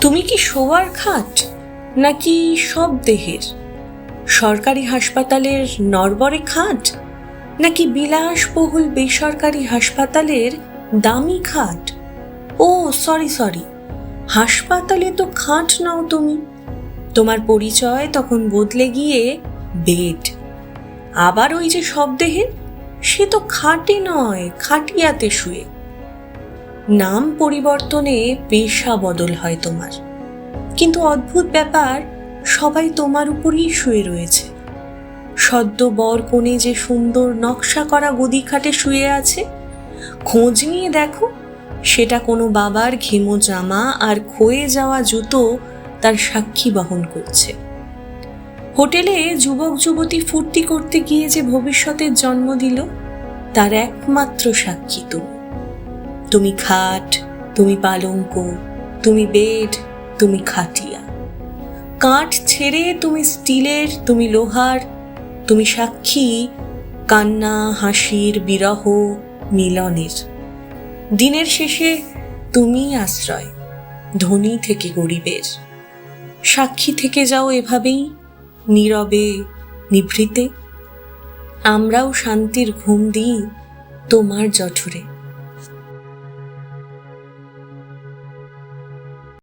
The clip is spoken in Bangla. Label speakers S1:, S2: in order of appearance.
S1: তুমি কি শোয়ার খাট নাকি সব দেহের? সরকারি হাসপাতালের নরবরে খাট নাকি বিলাসবহুল বেসরকারি হাসপাতালের দামি খাট? ও, সরি সরি, হাসপাতালে তো খাট নাও তুমি। তোমার পরিচয় তখন বদলে গিয়ে বেড। আবার ওই যে সব দেহের, সে তো খাটে নয়, খাটিয়াতে শুয়ে। নাম পরিবর্তনে পেশা বদল হয় তোমার। কিন্তু অদ্ভুত ব্যাপার, সবাই তোমার উপরই শুয়ে রয়েছে। সদ্য বর কোণে যে সুন্দর নকশা করা গদি খাটে শুয়ে আছে, খোঁজ নিয়ে দেখো, সেটা কোনো বাবার ঘেমো জামা আর ক্ষয়ে যাওয়া জুতো তার সাক্ষী বহন করছে। হোটেলে যুবক যুবতী ফুর্তি করতে গিয়ে যে ভবিষ্যতের জন্ম দিল, তার একমাত্র সাক্ষী তুমি। তুমি খাট, তুমি পালঙ্ক, তুমি বেড, তুমি খাটিয়া। কাঠ ছেড়ে তুমি স্টিলের, তুমি লোহার, তুমি সাক্ষী, কান্না, হাসির বিরহ মিলনের। দিনের শেষে তুমি আশ্রয়, ধনী থেকে গরিবের। সাক্ষী থেকে যাও এভাবেই, নীরবে, নিভৃতে। আমরাও শান্তির ঘুম দিই তোমার জঠরে।